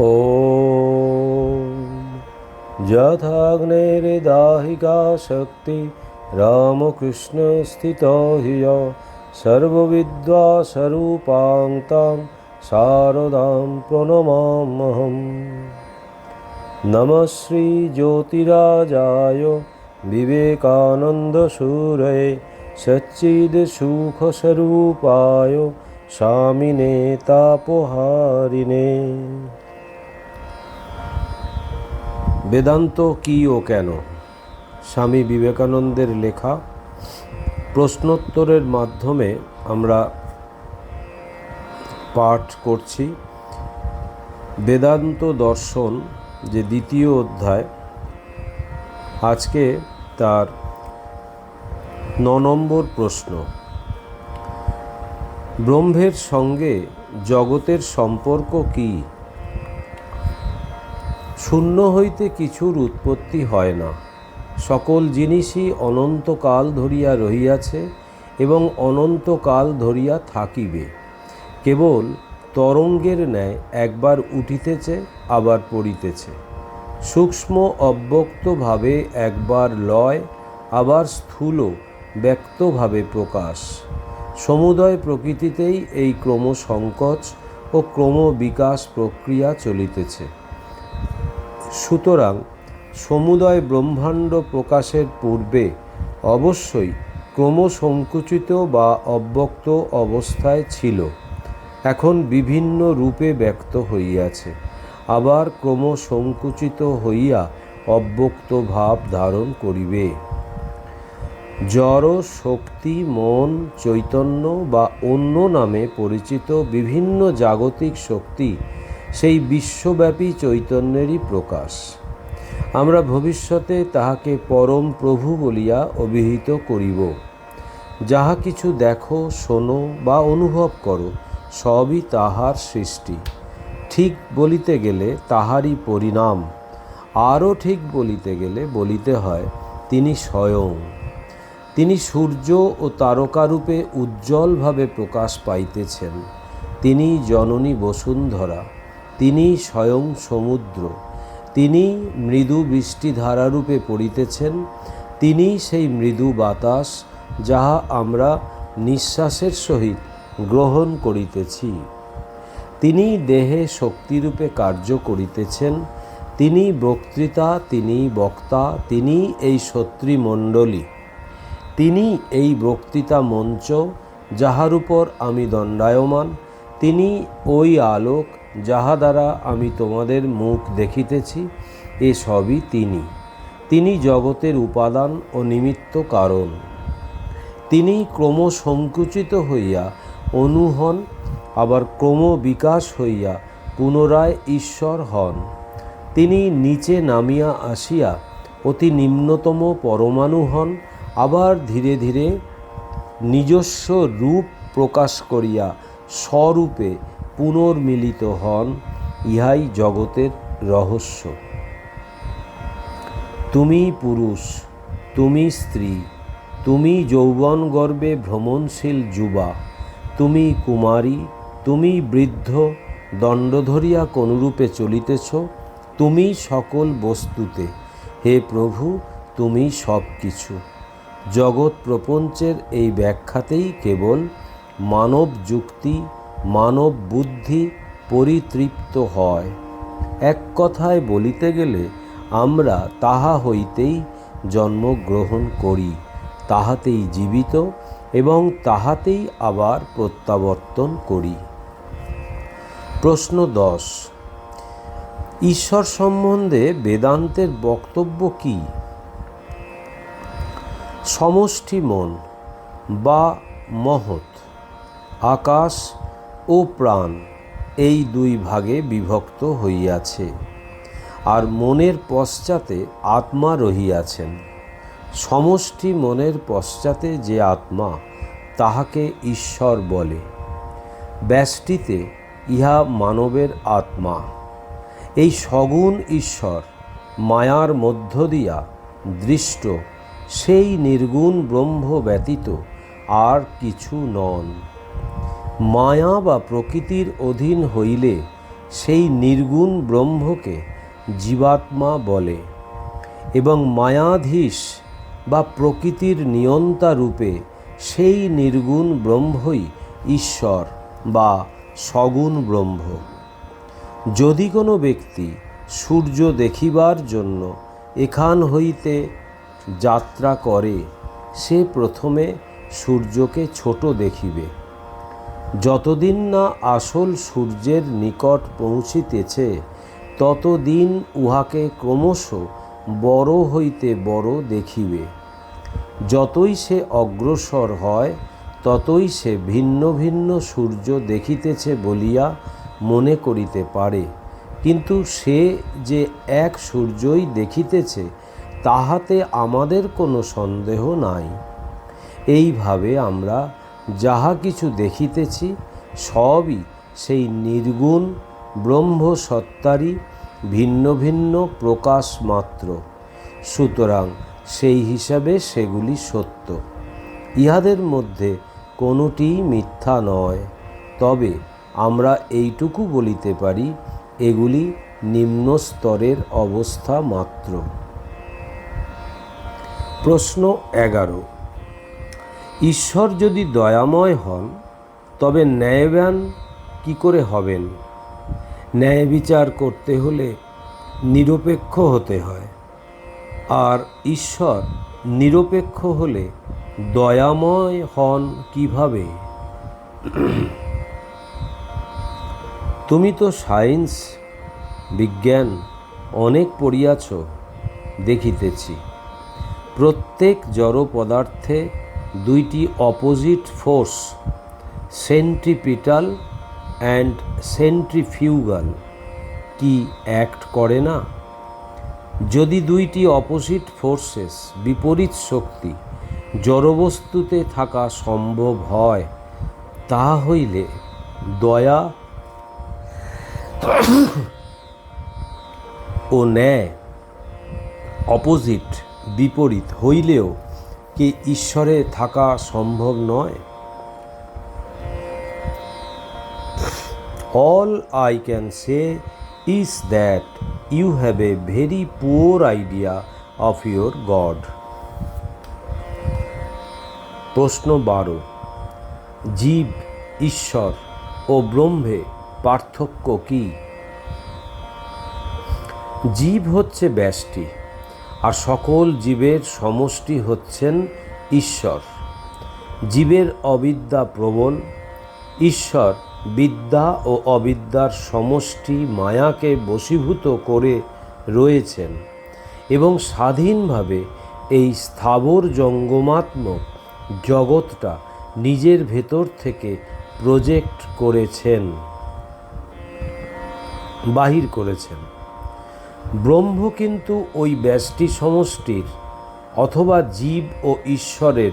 ॐ यथाग्नेर्दाहिका शक्ति रामकृष्णस्थितो हि य सर्वविद्वास्वरूपां तां शारदां प्रणमामहं नमः श्रीज्योतिराजाय विवेकानन्दसूरये सच्चिदसुखस्वरूपाय स्वामिने तापहारिणे বেদান্ত কি ও কেন? স্বামী বিবেকানন্দের লেখা প্রশ্নোত্তরের মাধ্যমে আমরা পাঠ করছি। বেদান্ত দর্শন, যে দ্বিতীয় অধ্যায়, আজকে তার ন নম্বর প্রশ্ন। ব্রহ্মের সঙ্গে জগতের সম্পর্ক কি? শূন্য হইতে কিছুর উৎপত্তি হয় না। সকল জিনিসই অনন্তকাল ধরিয়া রহিয়াছে এবং অনন্তকাল ধরিয়া থাকিবে। কেবল তরঙ্গের ন্যায় একবার উঠিতেছে, আবার পড়িতেছে। সূক্ষ্ম অব্যক্তভাবে একবার লয়, আবার স্থূল ব্যক্তভাবে প্রকাশ। সমুদয় প্রকৃতিতেই এই ক্রম সংকোচ ও ক্রম বিকাশ প্রক্রিয়া চলিতেছে। সুতরাং সমুদয় ব্রহ্মাণ্ড প্রকাশের পূর্বে অবশ্যই ক্রম সংকুচিত বা অব্যক্ত অবস্থায় ছিল। এখন বিভিন্ন রূপে ব্যক্ত হইয়াছে। আবার ক্রমসংকুচিত হইয়া অব্যক্ত ভাব ধারণ করিবে। জড়, শক্তি, মন, চৈতন্য বা অন্য নামে পরিচিত বিভিন্ন জাগতিক শক্তি সেই বিশ্বব্যাপী চৈতন্যেরই প্রকাশ। আমরা ভবিষ্যতে তাহাকে পরম প্রভু বলিয়া অভিহিত করিব। যাহা কিছু দেখো, শোনো বা অনুভব করো, সবই তাহার সৃষ্টি। ঠিক বলিতে গেলে তাহারই পরিণাম। আরও ঠিক বলিতে গেলে বলিতে হয়, তিনি স্বয়ং। তিনি সূর্য ও তারকারূপে উজ্জ্বলভাবে প্রকাশ পাইতেছেন। তিনি জননী বসুন্ধরা। তিনি স্বয়ং সমুদ্র। তিনি মৃদু বৃষ্টিধারারূপে পড়িতেছেন। তিনি সেই মৃদু বাতাস যাহা আমরা নিঃশ্বাসের সহিত গ্রহণ করিতেছি। তিনি দেহে শক্তিরূপে কার্য করিতেছেন। তিনি বক্তৃতা, তিনি বক্তা, তিনি এই শত্রীমণ্ডলী। তিনি এই বক্তৃতা মঞ্চ যাহার উপর আমি দণ্ডায়মান। তিনি ওই আলোক যাহা দ্বারা আমি তোমাদের মুখ দেখিতেছি, এ সবই তিনি। তিনি জগতের উপাদান ও নিমিত্ত কারণ। তিনি ক্রম সংকুচিত হইয়া অনু হন আবার ক্রম বিকাশ হইয়া পুনরায় ঈশ্বর হন। তিনি নিচে নামিয়া আসিয়া অতি নিম্নতম পরমাণু হন, আবার ধীরে ধীরে নিজস্ব রূপ প্রকাশ করিয়া স্বরূপে পুনর্মিলিত হন, ইহাই জগতের রহস্য। তুমি পুরুষ, তুমি স্ত্রী, তুমি যৌবন গর্বে ভ্রমণশীল যুবা, তুমি কুমারী, তুমি বৃদ্ধ দণ্ড ধরিয়া কোনরূপে চলিতেছ, তুমি সকল বস্তুতে। হে প্রভু, তুমি সব কিছু জগৎ প্রপঞ্চের এই ব্যাখ্যাতেই কেবল মানব যুক্তি মানব বুদ্ধি পরিতৃপ্ত হয়। এক কথায় বলিতে গেলে আমরা তাহা হইতেই জন্মগ্রহণ করি, তাহাতেই জীবিত এবং তাহাতেই আবার প্রত্যাবর্তন করি। প্রশ্ন দশ। ঈশ্বর সম্বন্ধে বেদান্তের বক্তব্য কী? সমষ্টি মন বা মহৎ, আকাশ ও প্রাণ এই দুই ভাগে বিভক্ত হইয়াছে। আর মনের পশ্চাতে আত্মা রহিয়াছেন। সমষ্টি মনের পশ্চাতে যে আত্মা, তাহাকে ঈশ্বর বলে। ব্যষ্টিতে ইহা মানবের আত্মা। এই সগুণ ঈশ্বর মায়ার মধ্য দিয়া দৃষ্ট, সেই নির্গুণ ব্রহ্ম ব্যতীত আর কিছু নন। মায়া বা প্রকৃতির অধীন হইলে সেই নির্গুণ ব্রহ্মকে জীবাত্মা বলে এবং মায়াধীশ বা প্রকৃতির নিয়ন্তা রূপে সেই নির্গুণ ব্রহ্মই ঈশ্বর বা সগুণ ব্রহ্ম। যদি কোনো ব্যক্তি সূর্য দেখিবার জন্য এখান হইতে যাত্রা করে, সে প্রথমে সূর্যকে ছোট দেখিবে। যতদিন না আসল সূর্যের নিকট পৌঁছিতেছে, ততদিন উহাকে ক্রমশ বড় হইতে বড় দেখিবে। যতই সে অগ্রসর হয়, ততই সে ভিন্ন ভিন্ন সূর্য দেখিতেছে বলিয়া মনে করিতে পারে। কিন্তু সে যে এক সূর্যই দেখিতেছে, তাহাতে আমাদের কোনো সন্দেহ নাই। এইভাবে আমরা যাহা কিছু দেখিতেছি, সবই সেই নির্গুণ ব্রহ্মসত্তারই ভিন্ন ভিন্ন প্রকাশ মাত্র। সুতরাং সেই হিসাবে সেগুলি সত্য। ইহাদের মধ্যে কোনোটিই মিথ্যা নয়। তবে আমরা এইটুকু বলিতে পারি, এগুলি নিম্ন স্তরের অবস্থা মাত্র। প্রশ্ন এগারো। ঈশ্বর যদি দয়াময় হন, তবে ন্যায়বান কি করে হবেন? ন্যায় বিচার করতে হলে নিরপেক্ষ হতে হয়। আর ঈশ্বর নিরপেক্ষ হলে দয়াময় হন কীভাবে? তুমি তো সায়েন্স, বিজ্ঞান অনেক পড়িয়াছ, দেখিতেছি। প্রত্যেক জড় পদার্থে দুইটি opposite force centripetal and centrifugal কি অ্যাক্ট করে না? যদি দুইটি অপোজিট ফোর্সেস বিপরীত শক্তি জড়বস্তুতে থাকা সম্ভব হয় তাহা হইলে দয়া ও ন্যায় অপোজিট বিপরীত হইলেও কি ঈশ্বরে থাকা সম্ভব নয়? All I can say is that you have a very poor idea of your God প্রশ্ন বারো। জীব, ঈশ্বর ও ব্রহ্মে পার্থক্য কি? জীব হচ্ছে ব্যষ্টি। আর সকল জীবের সমষ্টি হচ্ছেন ঈশ্বর। জীবের অবিদ্যা প্রবল, ঈশ্বর বিদ্যা ও অবিদ্যার সমষ্টি মায়াকে বশীভূত করে রয়েছেন এবং স্বাধীনভাবে এই স্থাবর জঙ্গমাত্মক জগৎটা নিজের ভেতর থেকে প্রজেক্ট করেছেন, বাহির করেছেন। ব্রহ্ম কিন্তু ওই ব্যষ্টি সমষ্টির অথবা জীব ও ঈশ্বরের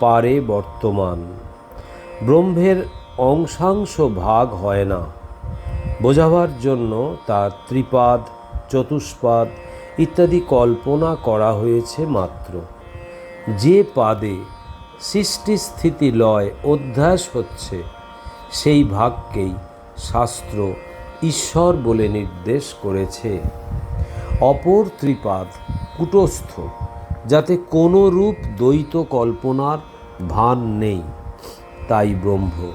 পারে বর্তমান। ব্রহ্মের অংশাংশ ভাগ হয় না। বোঝাবার জন্য তার ত্রিপাদ, চতুষ্পাদ ইত্যাদি কল্পনা করা হয়েছে মাত্র। যে পাদে সৃষ্টি স্থিতি লয় অধ্যাস হচ্ছে, সেই ভাগকেই শাস্ত্র ঈশ্বর বলে নির্দেশ করেছে। অপর ত্রিপাদ কুটস্থ, যাতে কোনো রূপ দ্বৈত কল্পনার ভান নেই। তাই ব্রহ্ম।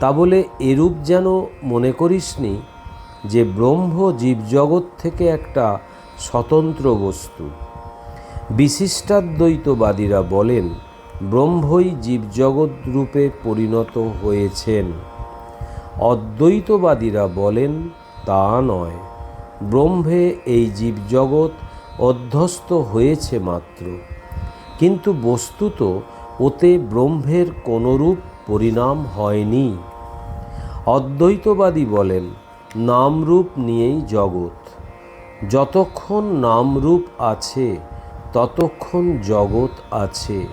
তা বলে এরূপ যেন মনে করিসনি যে ব্রহ্ম জীবজগৎ থেকে একটা স্বতন্ত্র বস্তু। বিশিষ্টাদ্বৈতবাদীরা বলেন, ব্রহ্মই জীবজগৎ রূপে পরিণত হয়েছেন। অদ্বৈতবাদীরা বলেন, তা নয়। ব্রহ্মে এই জীবজগৎ অধ্যস্ত হয়েছে মাত্র। কিন্তু বস্তুত ওতে ব্রহ্মের কোনরূপ পরিণাম হয়নি। অদ্বৈতবাদী বলেন, নামরূপ নিয়েই জগৎ। যতক্ষণ নামরূপ আছে, ততক্ষণ জগৎ আছে।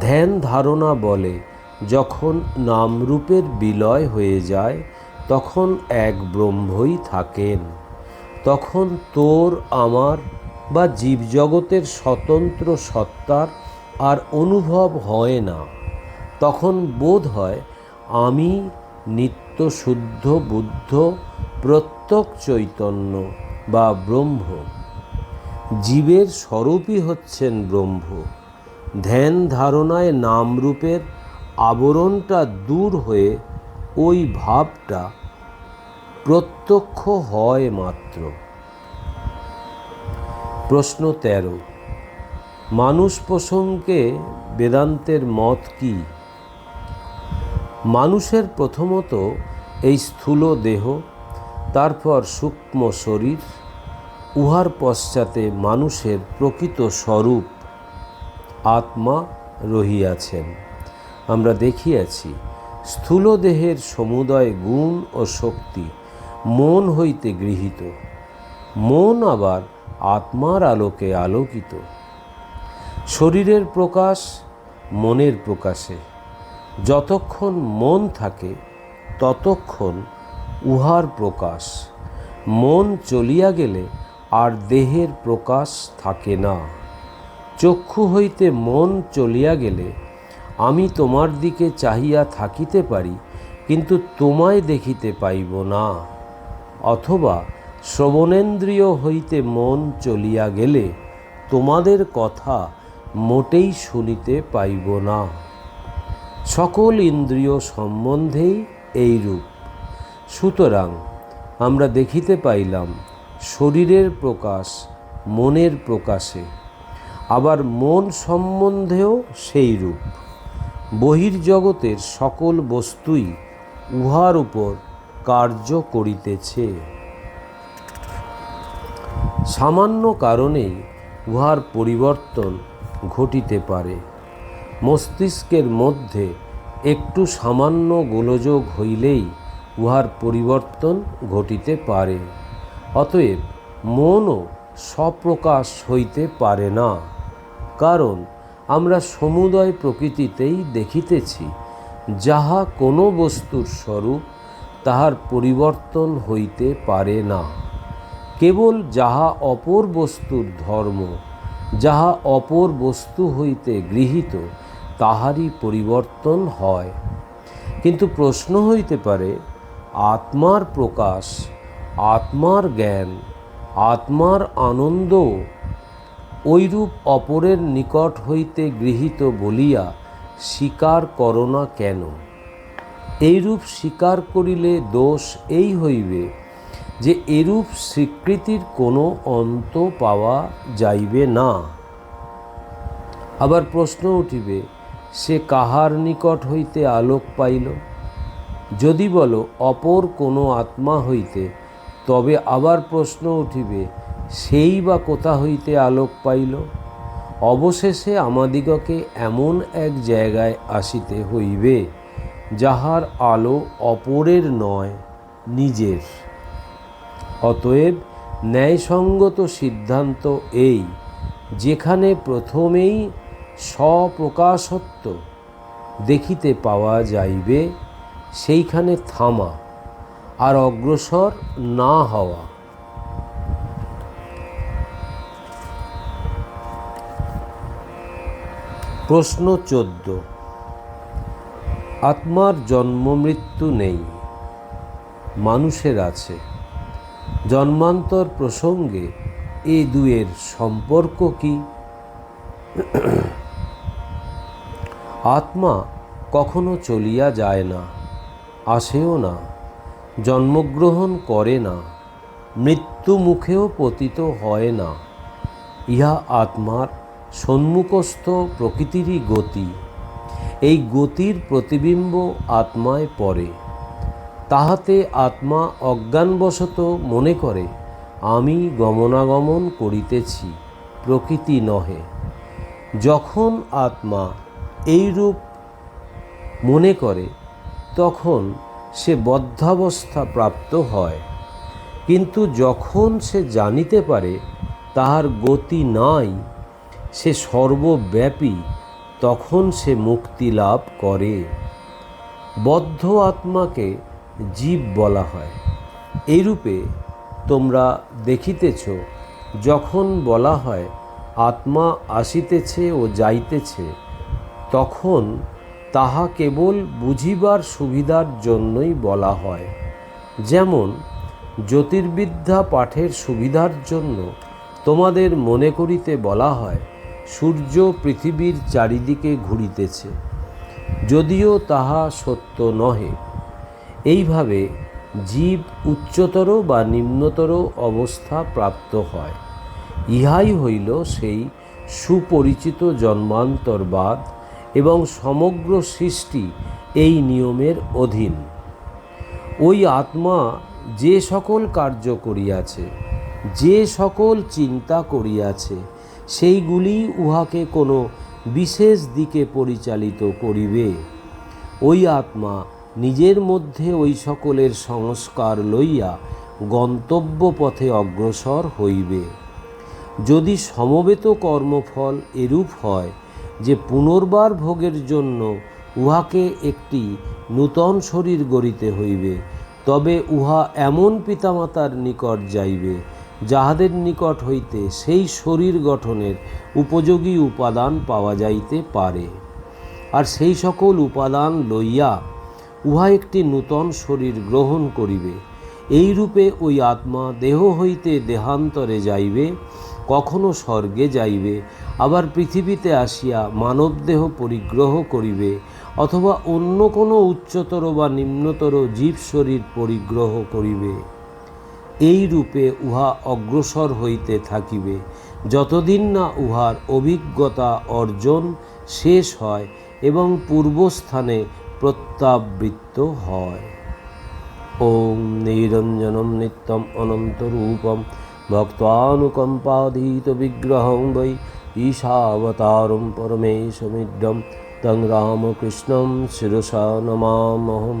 ধ্যান ধারণা বলে, যখন নামরূপের বিলয় হয়ে যায়, তখন এক ব্রহ্মই থাকেন। তখন তোর, আমার বা জীবজগতের স্বতন্ত্র সত্তার আর অনুভব হয় না। তখন বোধ হয় আমি নিত্য শুদ্ধ বুদ্ধ প্রত্যক চৈতন্য বা ব্রহ্ম। জীবের স্বরূপই হচ্ছেন ব্রহ্ম। ধ্যান ধারণায় নামরূপের আবরণটা দূর হয়ে ওই ভাবটা প্রত্যক্ষ হয় মাত্র। প্রশ্ন তেরো। মানুষ প্রসঙ্গে বেদান্তের মত কি? মানুষের প্রথমত এই স্থূল দেহ, তারপর সূক্ষ্ম শরীর, উহার পশ্চাতে মানুষের প্রকৃত স্বরূপ আত্মা রহিয়াছেন। আমরা দেখিয়াছি, স্থূল দেহের সমুদয় গুণ ও শক্তি মন হইতে গৃহীত, মন আবার আত্মার আলোকে আলোকিত। শরীরের প্রকাশ মনের প্রকাশে, যতক্ষণ মন থাকে ততক্ষণ উহার প্রকাশ। মন চলিয়া গেলে আর দেহের প্রকাশ থাকে না। চক্ষু হইতে মন চলিয়া গেলে আমি তোমার দিকে চাহিয়া থাকিতে পারি, কিন্তু তোমায় দেখিতে পাইব না। অথবা শ্রবণেন্দ্রিয় হইতে মন চলিয়া গেলে তোমাদের কথা মোটেই শুনিতে পাইব না। সকল ইন্দ্রিয় সম্বন্ধেই এইরূপ। সুতরাং আমরা দেখিতে পাইলাম, শরীরের প্রকাশ মনের প্রকাশে, আবার মন সম্বন্ধেও সেই রূপ বহির্জগতের সকল বস্তুই উহার উপর কার্য করিতেছে। সামান্য কারণেই উহার পরিবর্তন ঘটিতে পারে। মস্তিষ্কের মধ্যে একটু সামান্য গোলযোগ হইলেই উহার পরিবর্তন ঘটিতে পারে। অতএব মনও স্বপ্রকাশ হইতে পারে না। কারণ আমরা সমুদয় প্রকৃতিতেই দেখিতেছি, যাহা কোনো বস্তুর স্বরূপ তাহার পরিবর্তন হইতে পারে না। কেবল যাহা অপর বস্তুর ধর্ম, যাহা অপর বস্তু হইতে গৃহীত, তাহারই পরিবর্তন হয়। কিন্তু প্রশ্ন হইতে পারে, আত্মার প্রকাশ, আত্মার জ্ঞান, আত্মার আনন্দ ঐরূপ অপরের নিকট হইতে গৃহীত বলিয়া স্বীকার করো না কেন? এইরূপ স্বীকার করিলে দোষ এই হইবে যে এরূপ স্বীকৃতির কোনো অন্ত পাওয়া যাইবে না। আবার প্রশ্ন উঠিবে, সে কাহার নিকট হইতে আলোক পাইল? যদি বলো, অপর কোনো আত্মা হইতে, তবে আবার প্রশ্ন উঠিবে, সেই বা কোথা হইতে আলোক পাইল? অবশেষে আমাদিগকে এমন এক জায়গায় আসিতে হইবে। যাহার আলো অপরের নয়, নিজের। অতএব ন্যায়সঙ্গত সিদ্ধান্ত এই, যেখানে প্রথমেই স্বপ্রকাশত্ব দেখিতে পাওয়া যাইবে, সেইখানে থামা আর অগ্রসর না হওয়া। প্রশ্ন চোদ্দ। আত্মার জন্ম মৃত্যু নেই, মানুষের আছে। জন্মান্তর প্রসঙ্গে এ দুয়ের সম্পর্ক কি? আত্মা কখনো চলিয়া যায় না, আসেও না, জন্মগ্রহণ করে না, মৃত্যু মুখেও পতিত হয় না। ইহা আত্মার সন্মুখস্থ প্রকৃতিরই গতি। এই গতির প্রতিবিম্ব আত্মায় পড়ে। তাহাতে আত্মা অজ্ঞানবশত মনে করে, আমি গমনাগমন করিতেছি, প্রকৃতি নহে। যখন আত্মা এইরূপ মনে করে, তখন সে বদ্ধাবস্থা প্রাপ্ত হয়। কিন্তু যখন সে জানিতে পারে, তাহার গতি নাই, সে সর্বব্যাপী তখন সে মুক্তি লাভ করে। বদ্ধ আত্মাকে জীব বলা হয়। এইরূপে তোমরা দেখিতেছ, যখন বলা হয়, আত্মা আসিতেছে ও যাইতেছে, তখন তাহা কেবল বুঝিবার সুবিধার জন্যই বলা হয়। যেমন, জ্যোতির্বিদ্যা পাঠের সুবিধার জন্য তোমাদের মনে করিতে বলা হয় সূর্য পৃথিবীর চারিদিকে ঘুরিতেছে, যদিও তাহা সত্য নহে। এইভাবে জীব উচ্চতর বা নিম্নতর অবস্থা প্রাপ্ত হয়। ইহাই হইল সেই সুপরিচিত জন্মান্তরবাদ এবং সমগ্র সৃষ্টি এই নিয়মের অধীন। ওই আত্মা যে সকল কার্য করিয়াছে, যে সকল চিন্তা করিয়াছে সেইগুলি উহাকে কোনো বিশেষ দিকে পরিচালিত করিবে। ওই আত্মা নিজের মধ্যে ওই সকলের সংস্কার লইয়া গন্তব্য পথে অগ্রসর হইবে। যদি সমবেত কর্মফল এরূপ হয় যে পুনর্বার ভোগের জন্য উহাকে একটি নূতন শরীর গড়িতে হইবে, তবে উহা এমন পিতামাতার নিকট যাইবে যাহাদের নিকট হইতে সেই শরীর গঠনের উপযোগী উপাদান পাওয়া যাইতে পারে। আর সেই সকল উপাদান লইয়া উহা একটি নূতন শরীর গ্রহণ করিবে। এই রূপে ওই আত্মা দেহ হইতে দেহান্তরে যাইবে, কখনো স্বর্গে যাইবে, আবার পৃথিবীতে আসিয়া মানবদেহ পরিগ্রহ করিবে, অথবা অন্য কোনো উচ্চতর বা নিম্নতর জীব শরীর পরিগ্রহ করিবে। এই রূপে উহা অগ্রসর হইতে থাকিবে। যতদিন না উহার অভিজ্ঞতা অর্জন শেষ হয় এবং পূর্বস্থানে প্রত্যাবৃত্ত হয়। ওম নিরঞ্জনম নিত্যম অনন্তরূপম ভক্তানুকম্পাধীত বিগ্রহং বৈ ঈশাবতারম পরমেশমিড্যম তং রামকৃষ্ণম শিরসা নমামহম।